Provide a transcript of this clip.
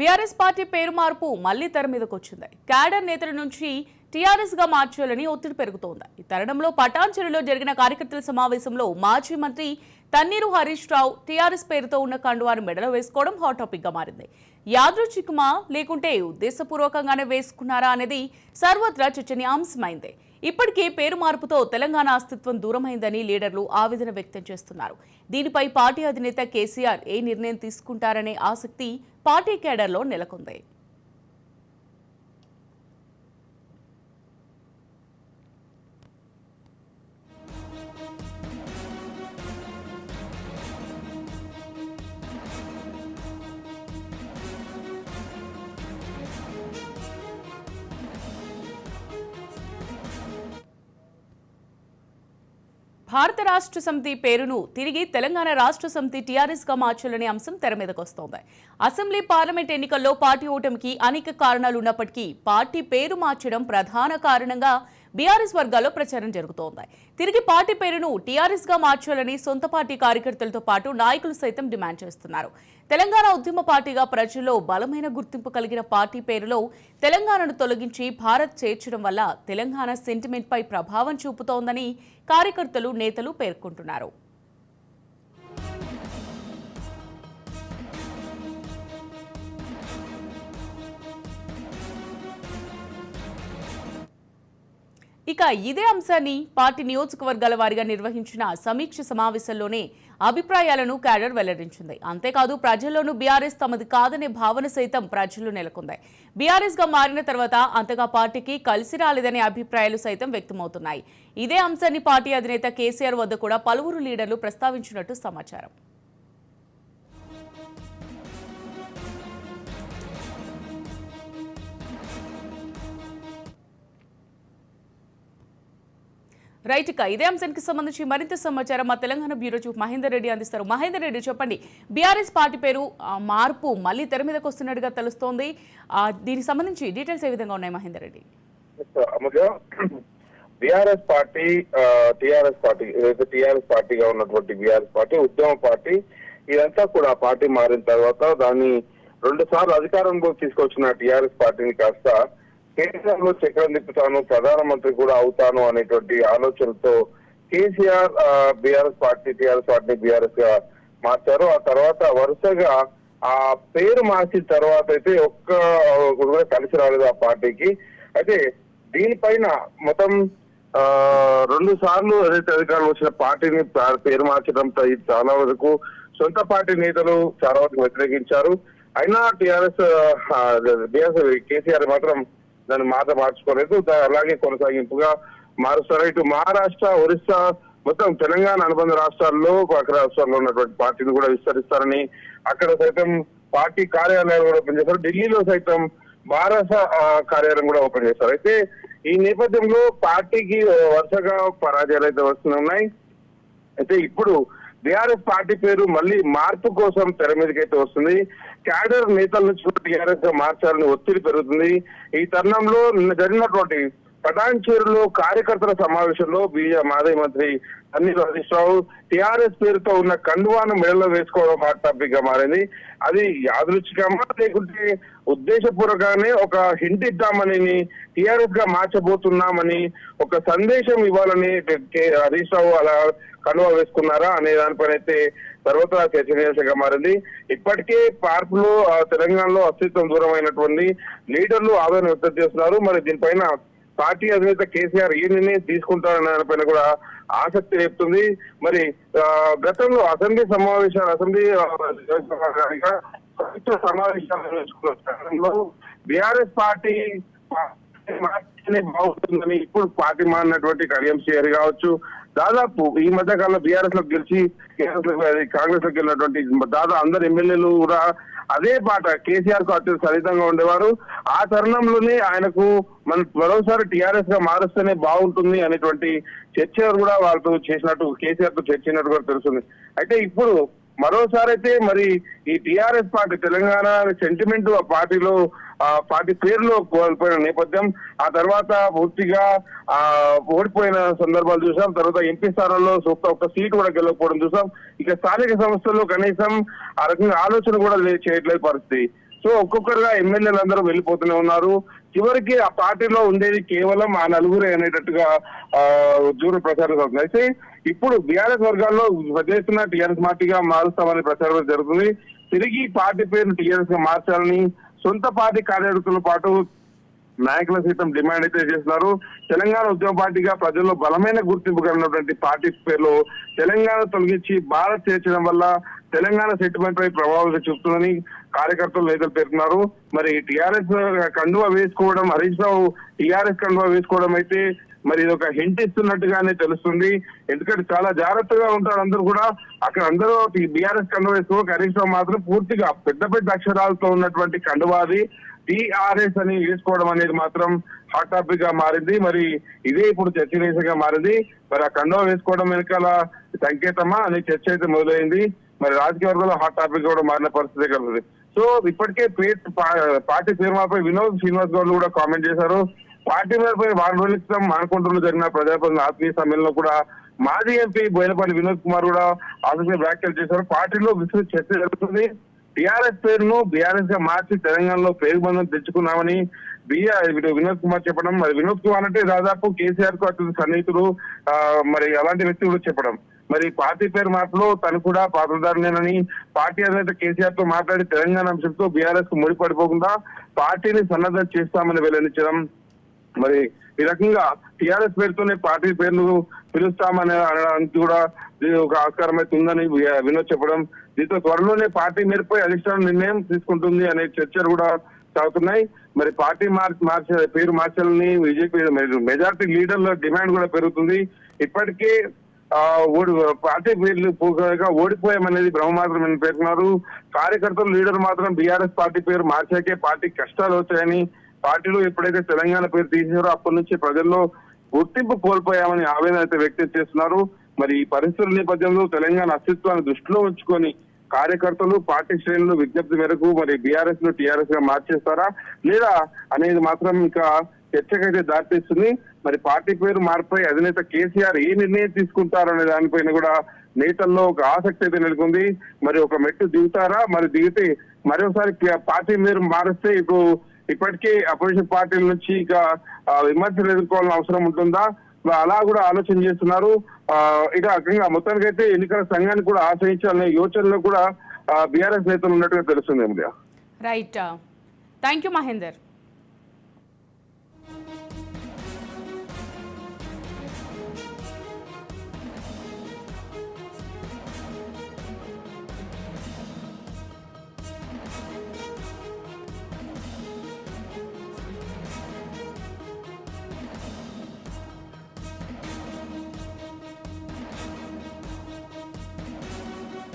BRS party పేరు మార్పు మళ్ళీ తెర మీదకు వచ్చింది క్యాడర్ నేతల నుంచి టీఆర్ఎస్గా మార్చాలని ఒత్తిడి పెరుగుతోంది. ఈ తరుణంలో పటాన్చెరులో జరిగిన కార్యకర్తల సమావేశంలో మాజీ మంత్రి తన్నీరు హరీష్ రావు టీఆర్ఎస్ పేరుతో ఉన్న కండువాను మెడలో వేసుకోవడం హాట్ టాపిక్గా మారింది. యాదృచ్ఛికమా లేకుంటే ఉద్దేశపూర్వకంగానే వేసుకున్నారా అనేది సర్వత్రా చర్చనీయాంశమైంది. ఇప్పటికే పేరు మార్పుతో తెలంగాణ అస్తిత్వం దూరమైందని లీడర్లు ఆవేదన వ్యక్తం చేస్తున్నారు. దీనిపై పార్టీ అధినేత కేసీఆర్ ఏ నిర్ణయం తీసుకుంటారనే ఆసక్తి పార్టీ కేడర్లో నెలకొంది. భారత రాష్ట్ర సమితి పేరును తిరిగి తెలంగాణ రాష్ట్ర సమితి టీఆర్ఎస్గా మార్చాలనే అంశం తెర మీదకొస్తోంది. అసెంబ్లీ పార్లమెంట్ ఎన్నికల్లో పార్టీ ఓటమికి అనేక కారణాలు ఉన్నప్పటికీ పార్టీ పేరు మార్చడం ప్రధాన కారణంగా బీఆర్ఎస్ వర్గాల్లో ప్రచారం జరుగుతోంది. తిరిగి పార్టీ పేరును టీఆర్ఎస్గా మార్చాలని సొంత పార్టీ కార్యకర్తలతో పాటు నాయకులు సైతం డిమాండ్ చేస్తున్నారు. తెలంగాణ ఉద్యమ పార్టీగా ప్రజల్లో బలమైన గుర్తింపు కలిగిన పార్టీ పేరులో తెలంగాణను తొలగించి భారత్ చేర్చడం వల్ల తెలంగాణ సెంటిమెంట్పై ప్రభావం చూపుతోందని కార్యకర్తలు నేతలు పేర్కొంటున్నారు. ఇక ఇదే అంశాన్ని పార్టీ నియోజకవర్గాల వారిగా నిర్వహించిన సమీక్ష సమావేశంలోనే అభిప్రాయాలను క్యాడర్ వెల్లడించింది. అంతేకాదు ప్రజల్లోనూ బీఆర్ఎస్ తమది కాదనే భావన సైతం ప్రజల్లో నెలకొంది. బీఆర్ఎస్గా మారిన తర్వాత అంతగా పార్టీకి కలిసి రాలేదనే అభిప్రాయాలు సైతం వ్యక్తమవుతున్నాయి. ఇదే అంశాన్ని పార్టీ అధినేత కేసీఆర్ వద్ద కూడా పలువురు లీడర్లు ప్రస్తావించినట్టు సమాచారం. రైట్ ఇక ఇదే అంశానికి సంబంధించి మరింత సమాచారం మా తెలంగాణ బ్యూరో చీఫ్ మహేందర్ రెడ్డి అందిస్తారు. మహేందర్ రెడ్డి చెప్పండి బీఆర్ఎస్ పార్టీ పేరు ఆ, మార్పు మళ్ళీ తెర మీదకి వస్తున్నట్టుగా తెలుస్తోంది. దీనికి సంబంధించి డీటెయిల్స్ ఏ విధంగా ఉన్నాయి Mahender Reddy? BRS party TRS party ఏదైతే టిఆర్ఎస్ పార్టీగా ఉన్నటువంటి బీఆర్ఎస్ పార్టీ ఉద్యమ పార్టీ ఇదంతా కూడా పార్టీ మారిన తర్వాత దాన్ని రెండు సార్లు అధికారంలోకి తీసుకొచ్చిన టిఆర్ఎస్ పార్టీని కాస్త కేంద్రంలో చక్రం తిప్పుతాను ప్రధానమంత్రి కూడా అవుతాను అనేటువంటి ఆలోచనతో KCR BRS party TRS party బీఆర్ఎస్గా మార్చారు. ఆ తర్వాత వరుసగా ఆ పేరు మార్చిన తర్వాత అయితే ఒక్క కూడా కలిసి రాలేదు ఆ పార్టీకి. అయితే దీనిపైన మొత్తం రెండు సార్లు ఏదైతే అధికారులు వచ్చిన పార్టీని పేరు మార్చడంతో చాలా వరకు సొంత పార్టీ నేతలు చాలా వరకు వ్యతిరేకించారు. అయినా టీఆర్ఎస్ బిఆర్ఎస్ కేసీఆర్ మాత్రం దాన్ని మాట మార్చుకోలేదు. అలాగే కొనసాగింపుగా మారుస్తారు? ఇటు మహారాష్ట్ర ఒరిస్సా మొత్తం తెలంగాణ అనుబంధ రాష్ట్రాల్లో పక్క రాష్ట్రాల్లో ఉన్నటువంటి పార్టీని కూడా విస్తరిస్తారని అక్కడ సైతం పార్టీ కార్యాలయాలు కూడా ఓపెన్ చేస్తారు. ఢిల్లీలో సైతం భారత కార్యాలయం కూడా ఓపెన్ చేస్తారు. అయితే ఈ నేపథ్యంలో పార్టీకి వరుసగా పరాజయాలు అయితే వస్తున్నాయి. అయితే ఇప్పుడు బీఆర్ఎస్ పార్టీ పేరు మళ్ళీ మార్పు కోసం తెర మీదకైతే వస్తుంది. క్యాడర్ నేతల నుంచి టీఆర్ఎస్గా మార్చాలని ఒత్తిడి పెరుగుతుంది. ఈ తరుణంలో నిన్న జరిగినటువంటి పటాన్చేరులో కార్యకర్తల సమావేశంలో బీజే మాజీ మంత్రి అనిల్ హరీష్ రావు టిఆర్ఎస్ పేరుతో ఉన్న కండువాను మెడలో వేసుకోవడం హాట్ టాపిక్గా మారింది. అది యాదృచ్ఛికమా లేకుంటే ఉద్దేశపూర్వకంగానే ఒక హింట్ ఇద్దామని టిఆర్ఎస్గా మార్చబోతున్నామని ఒక సందేశం ఇవ్వాలని హరీష్ రావు అలా కండువా వేసుకున్నారా అనే దానిపైన అయితే సర్వత్రా చర్చనీయాంశంగా మారింది. ఇప్పటికే పార్పులో తెలంగాణలో అస్తిత్వం దూరమైనటువంటి లీడర్లు ఆవేదన వ్యక్తం చేస్తున్నారు. మరి దీనిపైన పార్టీ అధినేత కేసీఆర్ ఈ నిర్ణయం తీసుకుంటారనే దానిపైన కూడా ఆసక్తి రేపుతుంది. మరి గతంలో అసెంబ్లీ సమావేశాలు అసెంబ్లీ ప్రభుత్వ సమావేశాలు బీఆర్ఎస్ పార్టీ బాగుంటుందని ఇప్పుడు పార్టీ మారినటువంటి కడియం కావచ్చు దాదాపు ఈ మధ్య కాలంలో బీఆర్ఎస్లో గెలిచి కాంగ్రెస్లో వెళ్ళినటువంటి దాదాపు అందరు ఎమ్మెల్యేలు కూడా అదే పాట కేసీఆర్కు అత్యంత సన్నిహితంగా ఉండేవారు. ఆ తరుణంలోనే ఆయనకు మన మరోసారి టీఆర్ఎస్గా మారుస్తేనే బాగుంటుంది అనేటువంటి చర్చ కూడా వాళ్ళతో చేసినట్టు కేసీఆర్తో చర్చినట్టు కూడా తెలుస్తుంది. అయితే ఇప్పుడు మరోసారి అయితే మరి ఈ టిఆర్ఎస్ పార్టీ తెలంగాణ సెంటిమెంట్ ఆ పార్టీలో పార్టీ పేరులో కోల్పోయిన నేపథ్యం ఆ తర్వాత పూర్తిగా ఆ ఓడిపోయిన సందర్భాలు చూసాం. తర్వాత ఎంపీ స్థానంలో సూక్త ఒక్క సీటు కూడా గెలవకపోవడం చూసాం. ఇక స్థానిక సంస్థల్లో కనీసం ఆ రకంగా ఆలోచన కూడా లే- చేయట్లేదు పరిస్థితి. సో ఒక్కొక్కరుగా ఎమ్మెల్యేలు అందరూ వెళ్ళిపోతూనే ఉన్నారు. చివరికి ఆ పార్టీలో ఉండేది కేవలం ఆ నలుగురే అనేటట్టుగా జూరు ప్రచారం అవుతుంది అయితే ఇప్పుడు బీఆర్ఎస్ వర్గాల్లో చేస్తున్న టీఆర్ఎస్ పార్టీగా మారుస్తామని ప్రచారం జరుగుతుంది. తిరిగి పార్టీ పేరును టీఆర్ఎస్గా మార్చాలని సొంత పార్టీ కార్యకర్తలతో పాటు నాయకుల సైతం డిమాండ్ అయితే చేస్తున్నారు. తెలంగాణ ఉద్యమ పార్టీగా ప్రజల్లో బలమైన గుర్తింపు కలిగినటువంటి పార్టీ పేర్లు తెలంగాణ తొలగించి భారత్ చేర్చడం వల్ల తెలంగాణ సెటిల్మెంట్ పై ప్రభావం చూపుతుందని కార్యకర్తలు నేతలు పేర్కొన్నారు. మరి టిఆర్ఎస్ కండువా వేసుకోవడం హరీష్ రావు టిఆర్ఎస్ కండువా వేసుకోవడం అయితే మరి ఇది ఒక హింట్ ఇస్తున్నట్టుగానే తెలుస్తుంది. ఎందుకంటే చాలా జాగ్రత్తగా ఉంటారు అందరూ కూడా. అక్కడ అందరూ బీఆర్ఎస్ కండువా కనీసం మాత్రం పూర్తిగా పెద్ద పెద్ద అక్షరాలతో ఉన్నటువంటి కండువాది. టిఆర్ఎస్ అని వేసుకోవడం అనేది మాత్రం హాట్ టాపిక్గా మారింది. మరి ఇదే ఇప్పుడు చర్చనీయంగా మారింది. మరి ఆ కండువా వేసుకోవడం వెనకాల సంకేతమా అనే చర్చ అయితే మొదలైంది. మరి రాజకీయ వర్గంలో హాట్ టాపిక్ కూడా మారిన పరిస్థితి కలుగుతుంది. సో ఇప్పటికే పేట్ పార్టీ తీర్మాపై వినోద్ శ్రీనివాస్ గౌడ్ కూడా కామెంట్ చేశారు. పార్టీ పేరుపై వారం రోజుల క్రితం జరిగిన ప్రజాప్రతినిధుల ఆత్మీయ సమ్మేళనంలో కూడా మాజీ ఎంపీ బోయలపల్లి వినోద్ కుమార్ కూడా ఆసక్తి వ్యాఖ్యలు చేశారు. పార్టీలో విస్తృత చర్చ జరుగుతుంది. టిఆర్ఎస్ పేరును బీఆర్ఎస్గా మార్చి తెలంగాణలో పేరు బంధం తెచ్చుకున్నామని బిఆర్ వినోద్ కుమార్ చెప్పడం. మరి వినోద్ కుమార్ అంటే దాదాపు కేసీఆర్కు అతని సన్నిహితుడు మరి అలాంటి వ్యక్తి కూడా చెప్పడం. మరి పార్టీ పేరు మార్పులో తను కూడా పాత్రధారునేనని పార్టీ అధినేత కేసీఆర్తో మాట్లాడి తెలంగాణ అంశంతో బీఆర్ఎస్కు ముడిపడిపోకుండా పార్టీని సన్నద్ధం చేస్తామని వెల్లడించడం మరి ఈ రకంగా టిఆర్ఎస్ పేరుతోనే పార్టీ పేర్లు పిలుస్తామని అనడానికి కూడా ఒక ఆస్కారం అయితే ఉందని వినోద్ చెప్పడం. దీంతో త్వరలోనే పార్టీ మేరపై అధిష్టానం నిర్ణయం తీసుకుంటుంది అనే చర్చలు కూడా సాగుతున్నాయి. మరి పార్టీ మార్చి మార్చే పేరు మార్చాలని బీజేపీ మెజార్టీ లీడర్ల డిమాండ్ కూడా పెరుగుతుంది. ఇప్పటికే ఆ ఓడి పార్టీ పేర్లు పోగా ఓడిపోయామనేది బ్రహ్మమాత్రమని పేర్కొన్నారు. కార్యకర్తలు లీడర్ మాత్రం బీఆర్ఎస్ పార్టీ పేరు మార్చాకే పార్టీ కష్టాలు వచ్చాయని పార్టీలో ఎప్పుడైతే తెలంగాణ పేరు తీసారో అప్పటి నుంచి ప్రజల్లో గుర్తింపు కోల్పోయామని ఆవేదన అయితే వ్యక్తం చేస్తున్నారు. మరి ఈ పరిస్థితుల నేపథ్యంలో తెలంగాణ అస్తిత్వాన్ని దృష్టిలో ఉంచుకొని కార్యకర్తలు పార్టీ శ్రేణులు విజ్ఞప్తి మేరకు మరి బీఆర్ఎస్ను టీఆర్ఎస్గా మార్చేస్తారా? లేదా అనేది మాత్రం ఇంకా చర్చకైతే దారితీస్తుంది. మరి పార్టీ పేరు మార్పై అధినేత కేసీఆర్ ఏ నిర్ణయం తీసుకుంటారనే దానిపైన కూడా నేతల్లో ఒక ఆసక్తి అయితే నెలకొంది. మరి ఒక మెట్టు దిగుతారా? మరి దిగితే మరోసారి పార్టీ మీరు మారిస్తే ఇప్పుడు ఇప్పటికే అపోజిషన్ పార్టీల నుంచి ఇక విమర్శలు ఎదుర్కోవాల్సిన అవసరం ఉంటుందా? అలా కూడా ఆలోచన చేస్తున్నారు. ఇక రకంగా మొత్తానికైతే ఎన్నికల సంఘాన్ని కూడా ఆశ్రయించాలనే యోచనలో కూడా బీఆర్ఎస్ నేతలు ఉన్నట్టుగా తెలుస్తుంది రైట్ థ్యాంక్ యూ మహేందర్